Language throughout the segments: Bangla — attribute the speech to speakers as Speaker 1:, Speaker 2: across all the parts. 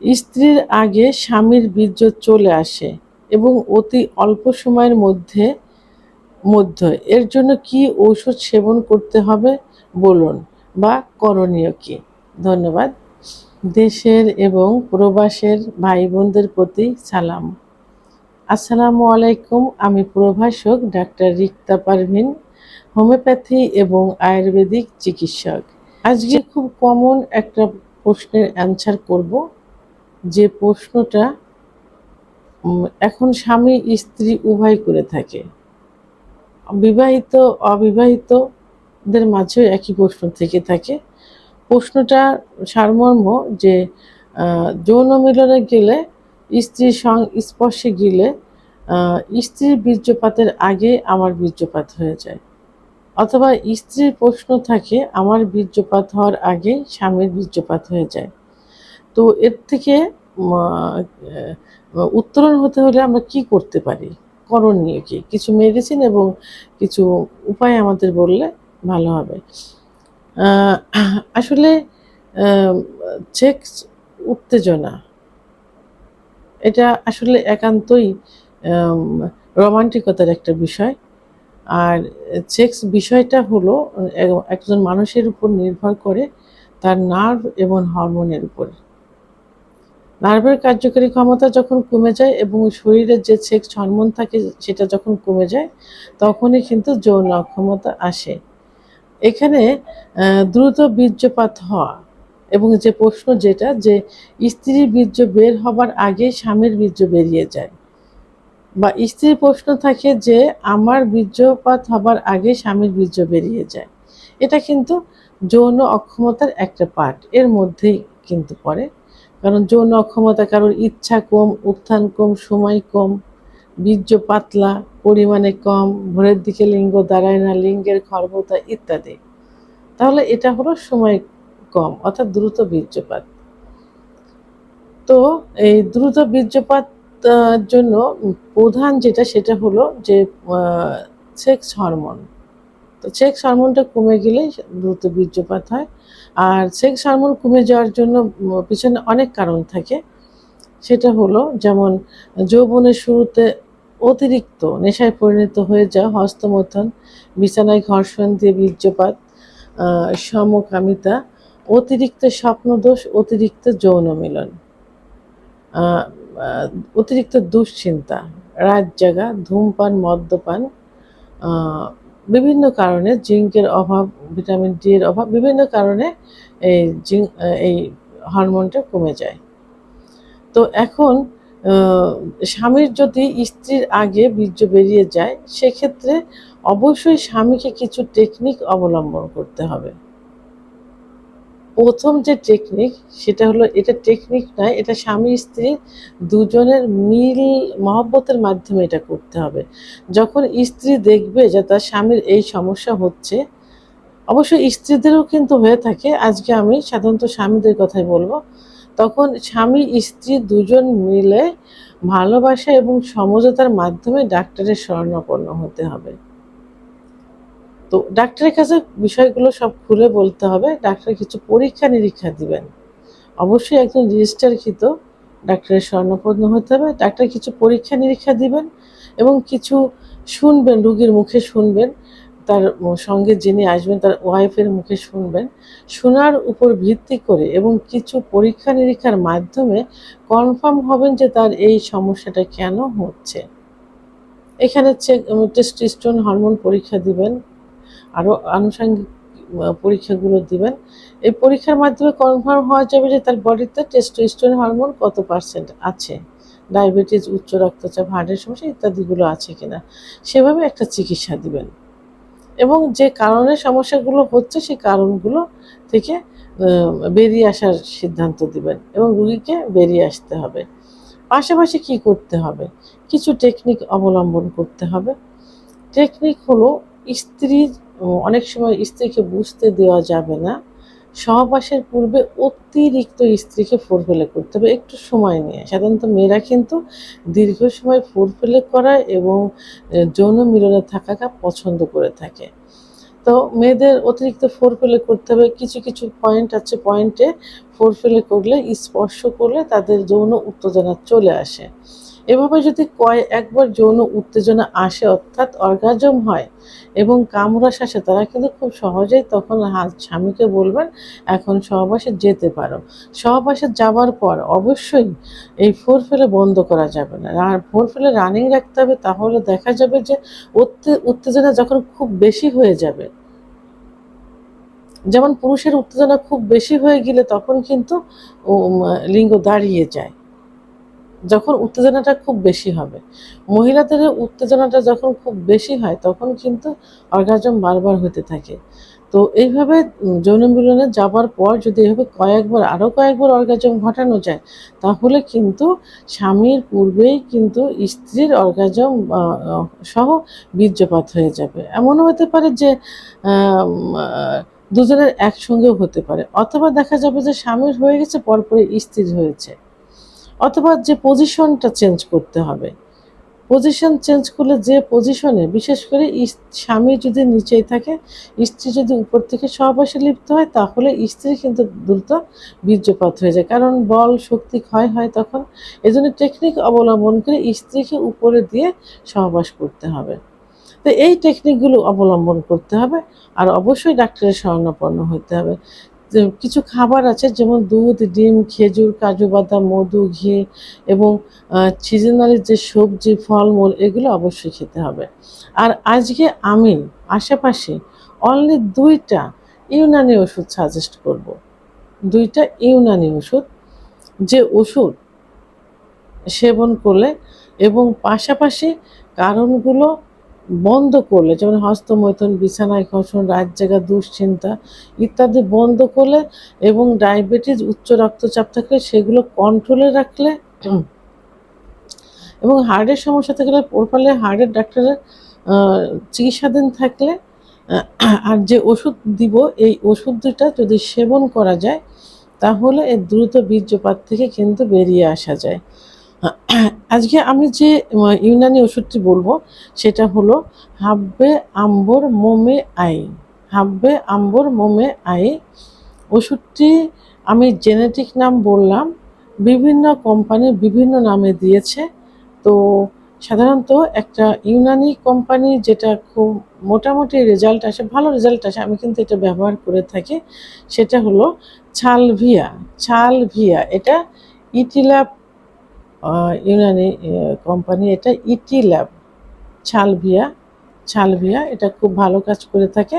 Speaker 1: স্ত্রীর আগে স্বামীর বীর্য চলে আসে এবং অতি অল্প সময়ের মধ্যে মধ্যে। এর জন্য কি ঔষধ সেবন করতে হবে বলুন বা করণীয় কি? ধন্যবাদ। দেশের এবং প্রবাসের ভাই বোনদের প্রতি সালাম। আসসালামু আলাইকুম, আমি প্রভাষক ডাক্তার রিক্তা পারভিন, হোমিওপ্যাথি এবং আয়ুর্বেদিক চিকিৎসক। আজকে খুব কমন একটা প্রশ্নের অ্যান্সার করব। যে প্রশ্নটা এখন স্বামী স্ত্রী উভয় করে থাকে। বিবাহিত, অবিবাহিতদের মাঝেও একই প্রশ্ন থেকে থাকে। প্রশ্নটা সারমর্ম যে যৌন মিলনে গেলে স্ত্রীর সং, স্পর্শে গেলে স্ত্রীর বীর্যপাতের আগে আমার বীর্যপাত হয়ে যায়। অথবা স্ত্রীর প্রশ্ন থাকে, আমার বীর্যপাত হওয়ার আগে স্বামীর বীর্যপাত হয়ে যায়। তো এর থেকে উত্তরণ হতে হলে আমরা কি করতে পারি? করণীয় কি? কিছু মেডিসিন এবং কিছু উপায় আমাদের বললে ভালো হবে। আসলে সেক্স উত্তেজনা, এটা আসলে একান্তই রোমান্টিকতার একটা বিষয়। আর সেক্স বিষয়টা হলো একজন মানুষের উপর নির্ভর করে তার নার্ভ এবং হরমোনের উপর। নার্ভের কার্যকরী ক্ষমতা যখন কমে যায় এবং শরীরের যে সেক্স হরমোন থাকে সেটা যখন কমে যায়, তখনই কিন্তু যৌন অক্ষমতা আসে। এখানে দ্রুত বীর্যপাত হওয়া এবং যে প্রশ্ন যেটা যে স্ত্রীর বীর্য বের হবার আগে স্বামীর বীর্য বেরিয়ে যায়। বা স্ত্রীর প্রশ্ন থাকে যে আমার বীর্যপাত হবার আগে স্বামীর বীর্য বেরিয়ে যায়। এটা কিন্তু যৌন অক্ষমতার একটা পার্ট এর মধ্যেই কিন্তু পড়ে। কারণ যৌন অক্ষমতা কারোর ইচ্ছা কম, উত্থান কম, সময় কম, বীর্য পাতলা, পরিমাণে কম, ভোরের দিকে লিঙ্গ দাঁড়ায় না, লিঙ্গের খর্বতা ইত্যাদি। তাহলে এটা হলো সময় কম, অর্থাৎ দ্রুত বীর্যপাত। তো এই দ্রুত বীর্যপাত জন্য প্রধান যেটা, সেটা হলো যে সেক্স হরমোন। তো সেক্স হরমোনটা কমে গেলে দ্রুত বীর্যপাত হয়। আর সেক্স হরমোন কমে যাওয়ার জন্য পিছনে অনেক কারণ থাকে। সেটা হলো যেমন যৌবনের শুরুতে অতিরিক্ত নেশায় পরিণত হয়ে যাওয়া হস্তমথন, বিছানায় ঘর্ষণ দিয়ে বীর্যপাত সমকামিতা, অতিরিক্ত স্বপ্নদোষ, অতিরিক্ত যৌন মিলন অতিরিক্ত দুশ্চিন্তা, রাত জাগা, ধূমপান, মদ্যপান বিভিন্ন কারণে জিঙ্কের অভাব, ভিটামিন ডি এর অভাব, বিভিন্ন কারণে এই জিঙ্ক, এই হরমোনটা কমে যায়। তো এখন স্বামীর যদি স্ত্রীর আগে বীর্য বেরিয়ে যায়, সেক্ষেত্রে অবশ্যই স্বামীকে কিছু টেকনিক অবলম্বন করতে হবে। প্রথম যে টেকনিক সেটা হলো এটা টেকনিক নয়, এটা স্বামী স্ত্রী দুজনের মিল মহব্বতের মাধ্যমে এটা করতে হবে। যখন স্ত্রী দেখবে যে তার স্বামীর এই সমস্যা হচ্ছে অবশ্য স্ত্রীদেরও কিন্তু হয়ে থাকে। আজকে আমি সাধারণত স্বামীদের কথাই বলব। তখন স্বামী, স্ত্রী দুজন মিলে ভালোবাসা এবং সমঝোতার মাধ্যমে ডাক্তারের শরণাপন্ন হতে হবে। তো ডাক্তারের কাছে বিষয়গুলো সব খুলে বলতে হবে। ডাক্তার কিছু পরীক্ষা নিরীক্ষা দিবেন। অবশ্যই একজন রেজিস্টারকৃত ডাক্তারের শরণাপন্ন হতে হবে। ডাক্তার কিছু পরীক্ষা নিরীক্ষা দিবেন এবং কিছু শুনবেন, রুগীর মুখে শুনবেন, তার সঙ্গে যিনি আসবেন তার ওয়াইফের মুখে শুনবেন। শোনার উপর ভিত্তি করে এবং কিছু পরীক্ষা নিরীক্ষার মাধ্যমে কনফার্ম হবেন যে তার এই সমস্যাটা কেন হচ্ছে। এখানে চেক টেস্টোস্টেরন হরমোন পরীক্ষা দিবেন। আরও আনুষঙ্গিক পরীক্ষাগুলো দিবেন। এই পরীক্ষার মাধ্যমে কনফার্ম হওয়া যাবে যে তার বডিতে টেস্টোস্টেরন হরমোন কত পার্সেন্ট আছে। ডায়াবেটিস উচ্চ রক্তচাপ হার্টের সমস্যা ইত্যাদিগুলো আছে কিনা। সেভাবে একটা চিকিৎসা দিবেন। এবং যে কারণে সমস্যাগুলো হচ্ছে, সেই কারণগুলো থেকে বেরিয়ে আসার সিদ্ধান্ত দিবেন এবং রুগীকে বেরিয়ে আসতে হবে। পাশাপাশি কি করতে হবে? কিছু টেকনিক অবলম্বন করতে হবে। টেকনিক হলো স্ত্রীর অনেক সময় স্ত্রীকে বুঝতে দেওয়া যাবে না। সহবাসের পূর্বে অতিরিক্ত স্ত্রীকে ফোরফেলে করতে হবে, একটু সময় নিয়ে। সাধারণত মেয়েরা কিন্তু দীর্ঘ সময় ফোরফেলে করা এবং যৌন মিলনে থাকাটা পছন্দ করে থাকে। তো মেয়েদের অতিরিক্ত ফোর ফেলে করতে হবে, কিছু কিছু পয়েন্ট আছে পয়েন্টে ফোর ফেলে করলে, স্পর্শ করলে তাদের যৌন উত্তেজনা চলে আসে। এভাবে যদি কয় একবার যৌন উত্তেজনা আসে অর্থাৎ অর্গাজম হয় এবং কামড়াস আসে, তারা কিন্তু খুব সহজেই তখন হাত স্বামীকে বলবেন, এখন সহবাসে যেতে পারো। সহবাসে যাওয়ার পর অবশ্যই এই ফোর ফেলে বন্ধ করা যাবে না। আর ফোর ফেলে রানিং রাখতে হবে, তাহলে দেখা যাবে যে উত্তে- উত্তেজনা যখন খুব বেশি হয়ে যাবে, যেমন পুরুষের উত্তেজনা খুব বেশি হয়ে গেলে তখন কিন্তু লিঙ্গ দাঁড়িয়ে যায়। যখন উত্তেজনাটা খুব বেশি হবে। মহিলাদের উত্তেজনাটা যখন খুব বেশি হয়, তখন কিন্তু অর্গাজম বারবার হতে থাকে। তো এইভাবে যৌন মিলনে যাবার পর যদি এভাবে কয়েকবার, আরও কয়েকবার অর্গাজম ঘটানো যায়, তাহলে কিন্তু স্বামীর পূর্বেই কিন্তু স্ত্রীর অর্গাজম সহ বীর্যপাত হয়ে যাবে। এমনও হতে পারে যে দুজনের একসঙ্গেও হতে পারে। অথবা দেখা যাবে যে স্বামীর হয়ে গেছে, পরপরই স্ত্রীর হয়েছে। অথবা যে পজিশনটা চেঞ্জ করতে হবে। পজিশন চেঞ্জ করলে যে পজিশনে বিশেষ করে স্বামী যদি নিচেই থাকে, স্ত্রী যদি উপর থেকে সহবাসে লিপ্ত হয়, তাহলে স্ত্রী কিন্তু দ্রুত বীর্যপাত হয়ে যায়। কারণ বল শক্তি ক্ষয় হয় তখন। এজন্য টেকনিক অবলম্বন করে স্ত্রীকে উপরে দিয়ে সহবাস করতে হবে। তো এই টেকনিকগুলো অবলম্বন করতে হবে। আর অবশ্যই ডাক্তারের শরণাপন্ন হতে হবে। কিছু খাবার আছে, যেমন দুধ, ডিম, খেজুর, কাজু বাদাম, মধু, ঘি এবং সিজনালি যে সবজি, ফলমূল, এগুলো অবশ্যই খেতে হবে। আর আজকে আমি আশেপাশে অনলি দুইটা ইউনানি ওষুধ সাজেস্ট করব। দুইটা ইউনানি ওষুধ, যে ওষুধ সেবন করলে এবং পাশাপাশি কারণগুলো বন্ধ করলে, যেমন হস্তমৈথুন, বিছানায় খসন রাত জায়গা দুশ্চিন্তা ইত্যাদি বন্ধ করলে এবং ডায়াবেটিস, উচ্চ রক্তচাপ থাকলে সেগুলো কন্ট্রোলে রাখলে এবং হার্টের সমস্যা থাকলে প্রপারলি হার্টের ডাক্তারের চিকিৎসাধীন থাকলে আর যে ওষুধ দিব, এই ওষুধ দুটা যদি সেবন করা যায়, তাহলে এর দ্রুত বীর্যপাত থেকে কিন্তু বেরিয়ে আসা যায়। আজকে আমি যে ইউনানি ওষুধটি বলব, সেটা হলো হাব্বে আম্বর মোমে আই। হাব্বে আম্বর মোমে আই। ওষুধটি আমি জেনেটিক নাম বললাম, বিভিন্ন কোম্পানি বিভিন্ন নামে দিয়েছে। তো সাধারণত একটা ইউনানি কোম্পানি যেটা খুব মোটামুটি রেজাল্ট আসে, ভালো রেজাল্ট আসে, আমি কিন্তু এটা ব্যবহার করে থাকি, সেটা হলো ছালভিয়া। ছালভিয়া, এটা ইটিল্যাব ইউনানি কোম্পানি এটা ইটিল্যাব ছালভিয়া ছালভিয়া এটা খুব ভালো কাজ করে থাকে।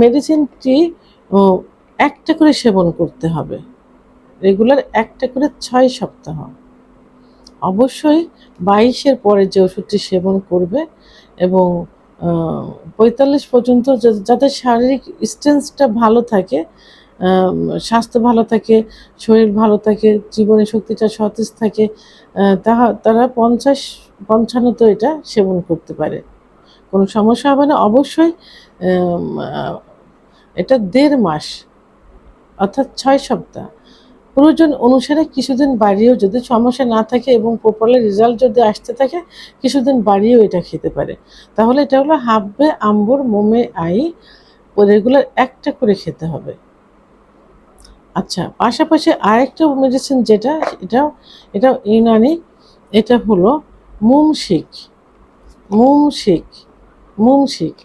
Speaker 1: মেডিসিনটি একটা করে সেবন করতে হবে। রেগুলার একটা করে ছয় সপ্তাহ। অবশ্যই বাইশের পরে যে ওষুধটি সেবন করবে এবং পঁয়তাল্লিশ পর্যন্ত যাদের শারীরিক স্ট্রেংথটা ভালো থাকে স্বাস্থ্য ভালো থাকে, শরীর ভালো থাকে, জীবনে শক্তিটা সতেজ থাকে তাহা তারা পঞ্চাশ, পঞ্চান্নতে এটা সেবন করতে পারে। কোনো সমস্যা হবে না, অবশ্যই এটা দেড় মাস, অর্থাৎ ছয় সপ্তাহ। প্রয়োজন অনুসারে কিছুদিন বাড়িয়েও যদি সমস্যা না থাকে এবং প্রপারলি রেজাল্ট যদি আসতে থাকে, কিছুদিন বাড়িয়েও এটা খেতে পারে। তাহলে এটা হলো হাব্বে আম্বুর মোমে আই রেগুলার একটা করে খেতে হবে। আচ্ছা পাশাপাশি আরেকটা মেডিসিন যেটা এটা এটা ইউনানি, এটা হলো মুমশিক মুমশিক মুমশিক।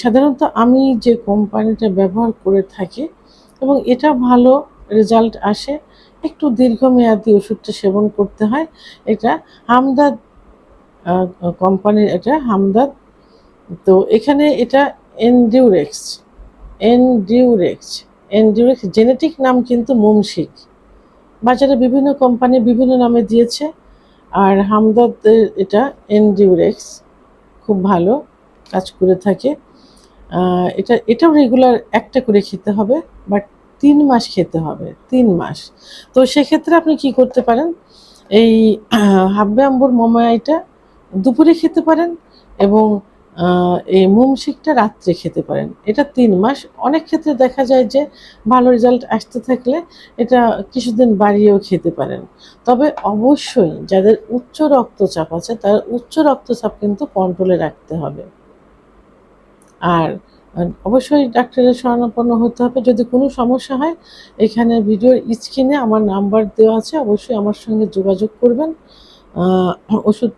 Speaker 1: সাধারণত আমি যে কোম্পানিটা ব্যবহার করে থাকি এবং এটা ভালো রেজাল্ট আসে, একটু দীর্ঘমেয়াদী ওষুধটা সেবন করতে হয়, এটা হামদাদ কোম্পানির এটা হামদাদ। তো এখানে এটা এনডিউরেক্স এনডিউরেক্স এনডিউরেক্স জেনেটিক নাম কিন্তু মুমশিক বাজারে বিভিন্ন কোম্পানি বিভিন্ন নামে দিয়েছে। আর হামদাদের এটা এনডিউরেক্স খুব ভালো কাজ করে থাকে। এটা, এটাও রেগুলার একটা করে খেতে হবে বাট তিন মাস খেতে হবে, তিন মাস। তো সেক্ষেত্রে আপনি কি করতে পারেন? এই হাব্বে আম্বুর মোমাইটা দুপুরে খেতে পারেন এবং এই মুমশিকটা রাত্রে খেতে পারেন। এটা তিন মাস। অনেক ক্ষেত্রে দেখা যায় যে ভালো রেজাল্ট আসতে থাকলে এটা কিছুদিন বাড়িয়েও খেতে পারেন। তবে অবশ্যই যাদের উচ্চ রক্তচাপ আছে, তার উচ্চ রক্তচাপ কিন্তু কন্ট্রোলে রাখতে হবে। আর অবশ্যই ডাক্তারের শরণাপন্ন হতে হবে। যদি কোনো সমস্যা হয়, এখানে ভিডিওর স্ক্রিনে আমার নাম্বার দেওয়া আছে। অবশ্যই আমার সঙ্গে যোগাযোগ করবেন। ওষুধ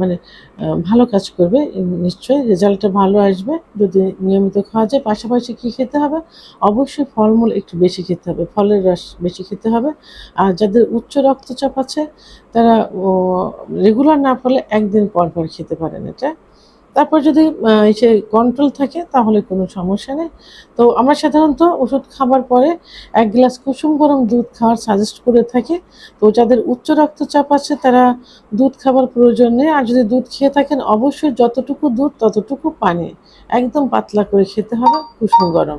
Speaker 1: মানে ভালো কাজ করবে নিশ্চয়ই রেজাল্টটা ভালো আসবে, যদি নিয়মিত খাওয়া যায়, পাশাপাশি কী খেতে হবে? অবশ্যই ফলমূল একটু বেশি খেতে হবে, ফলের রস বেশি খেতে হবে, আর যাদের উচ্চ রক্তচাপ আছে, তারা রেগুলার না ফলে একদিন পর পর খেতে পারেন এটা। তারপর যদি এসে কন্ট্রোল থাকে, তাহলে কোনো সমস্যা নেই। তো আমরা সাধারণত ওষুধ খাবার পরে এক গ্লাস কুসুম গরম দুধ খাওয়ার সাজেস্ট করে থাকি। তো যাদের উচ্চ রক্তচাপ আছে, তারা দুধ খাবার প্রয়োজন নেই। আর যদি দুধ খেয়ে থাকেন, অবশ্যই যতটুকু দুধ, ততটুকু পানি। একদম পাতলা করে খেতে হবে কুসুম গরম।